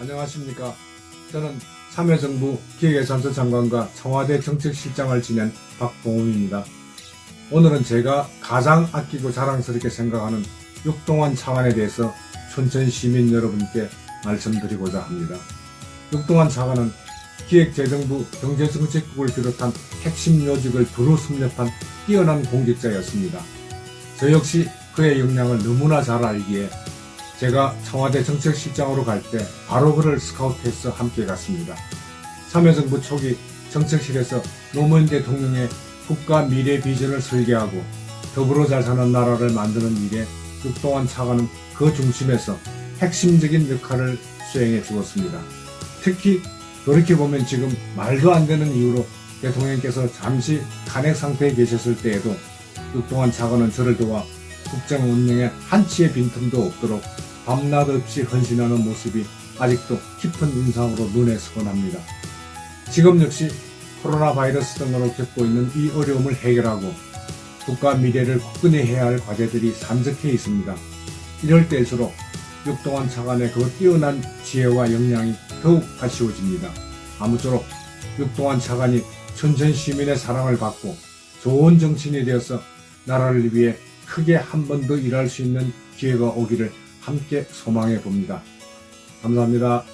안녕하십니까. 저는 참여정부 기획예산처 장관과 청와대 정책실장을 지낸 박봉훈입니다. 오늘은 제가 가장 아끼고 자랑스럽게 생각하는 육동환 차관에 대해서 춘천 시민 여러분께 말씀드리고자 합니다. 육동환 차관은 기획재정부 경제정책국을 비롯한 핵심 요직을 두루 섭렵한 뛰어난 공직자였습니다. 저 역시 그의 역량을 너무나 잘 알기에 제가 청와대 정책실장으로 갈 때 바로 그를 스카우트해서 함께 갔습니다. 참여정부 초기 정책실에서 노무현 대통령의 국가 미래 비전을 설계하고 더불어 잘 사는 나라를 만드는 일에 육동환 차관은 그 중심에서 핵심적인 역할을 수행해 주었습니다. 특히 돌이켜보면 지금 말도 안 되는 이유로 대통령께서 잠시 간핵 상태에 계셨을 때에도 육동환 차관은 저를 도와 국정 운영에 한치의 빈틈도 없도록 밤낮 없이 헌신하는 모습이 아직도 깊은 인상으로 눈에 선합니다. 지금 역시 코로나 바이러스 등으로 겪고 있는 이 어려움을 해결하고 국가 미래를 굳건히 해야 할 과제들이 산적해 있습니다. 이럴 때일수록 육동환 차관의 그 뛰어난 지혜와 역량이 더욱 아쉬워집니다. 아무쪼록 육동환 차관이 천천 시민의 사랑을 받고 좋은 정치인이 되어서 나라를 위해 크게 한 번 더 일할 수 있는 기회가 오기를 함께 소망해 봅니다. 감사합니다.